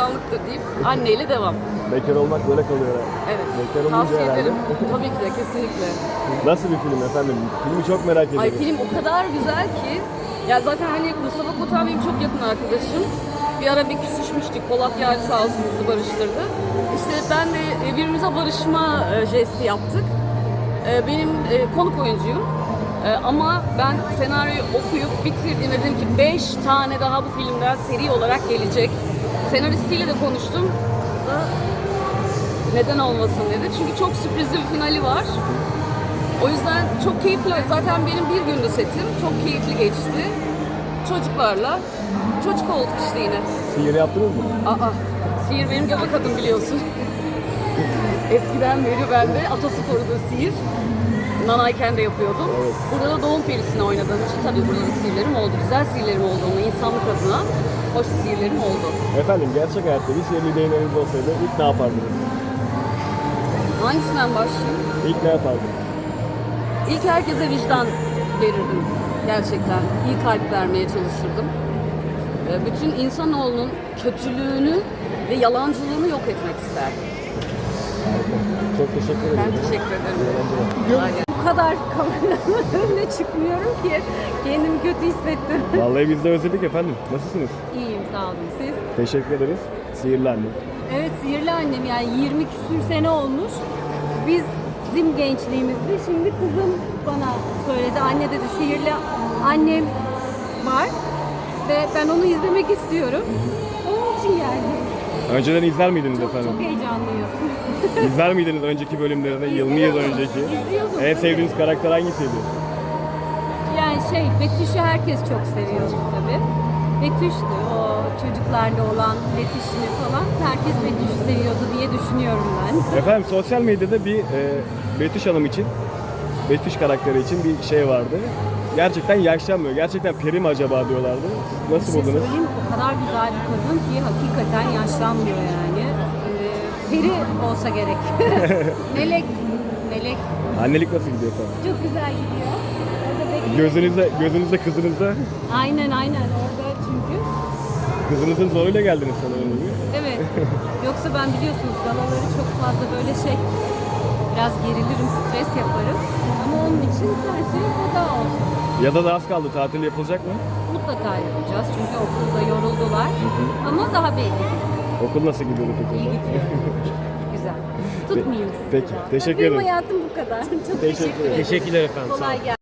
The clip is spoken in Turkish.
insanlıktır deyip anneyle devam. Bekar olmak böyle kalıyor. Evet. Bekar olunca Tavsiye herhalde. ederim. Tabii ki de kesinlikle. Nasıl bir film efendim? Filmi çok merak ediyorum. Ay film o kadar güzel ki. Ya zaten hani Mustafa Kotan benim çok yakın arkadaşım. Bir ara bir küsüşmüştük. Polat Yağcı sağ olsun bizi barıştırdı. İşte ben de e, birbirimize barışma e, jesti yaptık. E, Benim konuk oyuncuyum. E, Ama ben senaryoyu okuyup bitirdiğimde dedim ki 5 tane daha bu filmden seri olarak gelecek. Senaristiyle de konuştum. Da neden olmasın dedi. Çünkü çok sürprizli bir finali var. O yüzden çok keyifli. Zaten benim bir gündü setim. Çok keyifli geçti. Çocuklarla. Çocuk olduk işte yine. Sihir yaptınız mı? Aa, sihir benim göbek adım biliyorsun. Eskiden beri ben de Ataspor'da sihir. Nanayken de yapıyordum. Evet. Burada da doğum perisini oynadığım için tabii burada da sihirlerim oldu. Güzel sihirlerim oldu ama insanlık adına hoş sihirlerim oldu. Efendim gerçek hayatta bir sihirli değneğiniz olsaydı ilk ne yapardınız? Hangisinden başlayayım? İlk ne yapardınız? İlk herkese vicdan verirdim gerçekten. İyi kalp vermeye çalışırdım. Ee, Bütün insanoğlunun kötülüğünü ve yalancılığını yok etmek isterdim. Çok teşekkür ederim. Ben teşekkür ederim. Aynen. Kadar kameranın önüne çıkmıyorum ki kendimi kötü hissettim. Vallahi biz de özledik efendim. Nasılsınız? İyiyim sağ olun siz. Teşekkür ederiz. Sihirli annem. Evet sihirli annem yani 20 küsür sene olmuş. Biz bizim gençliğimizde şimdi kızım bana söyledi. Anne dedi sihirli annem var ve ben onu izlemek istiyorum. Onun için geldim. Önceden izler miydiniz Çok efendim? çok heyecanlıyız. İzler miydiniz önceki bölümlerde? 20 yıl önceki. İzliyordum, En sevdiğiniz karakter hangisiydi? Yani şey Betüş'ü herkes çok seviyordu tabii. Betüş'tü o çocuklarla olan iletişimi falan. Herkes Betüş'ü seviyordu diye düşünüyorum ben. Efendim sosyal medyada bir e, Betüş Hanım için, Betüş karakteri için bir şey vardı. Gerçekten yaşlanmıyor. Gerçekten peri mi acaba diyorlardı. Nasıl şey buldunuz? söyleyeyim? O kadar güzel bir kadın ki hakikaten yaşlanmıyor yani. Ee, peri olsa gerek. melek, melek. Annelik nasıl gidiyor efendim? Çok güzel gidiyor. Gözünüzde, gözünüzde kızınızda, Aynen aynen orada çünkü. kızınızın zoruyla geldiniz sanırım değil mi? Evet. Yoksa ben biliyorsunuz galaları çok fazla böyle şey biraz gerilirim, stres yaparım. Ama onun için her şey feda olsun. Ya da az kaldı tatil yapılacak mı? Mutlaka yapacağız çünkü okulda yoruldular. Ama daha belli. Okul nasıl gidiyor İyi peki? gidiyor. Güzel. Tutmayayım sizi Peki, daha. teşekkür Benim ederim. hayatım bu kadar. Çok Teşekkür teşekkür ederim. Teşekkürler efendim. sağ olun. Kolay gelsin.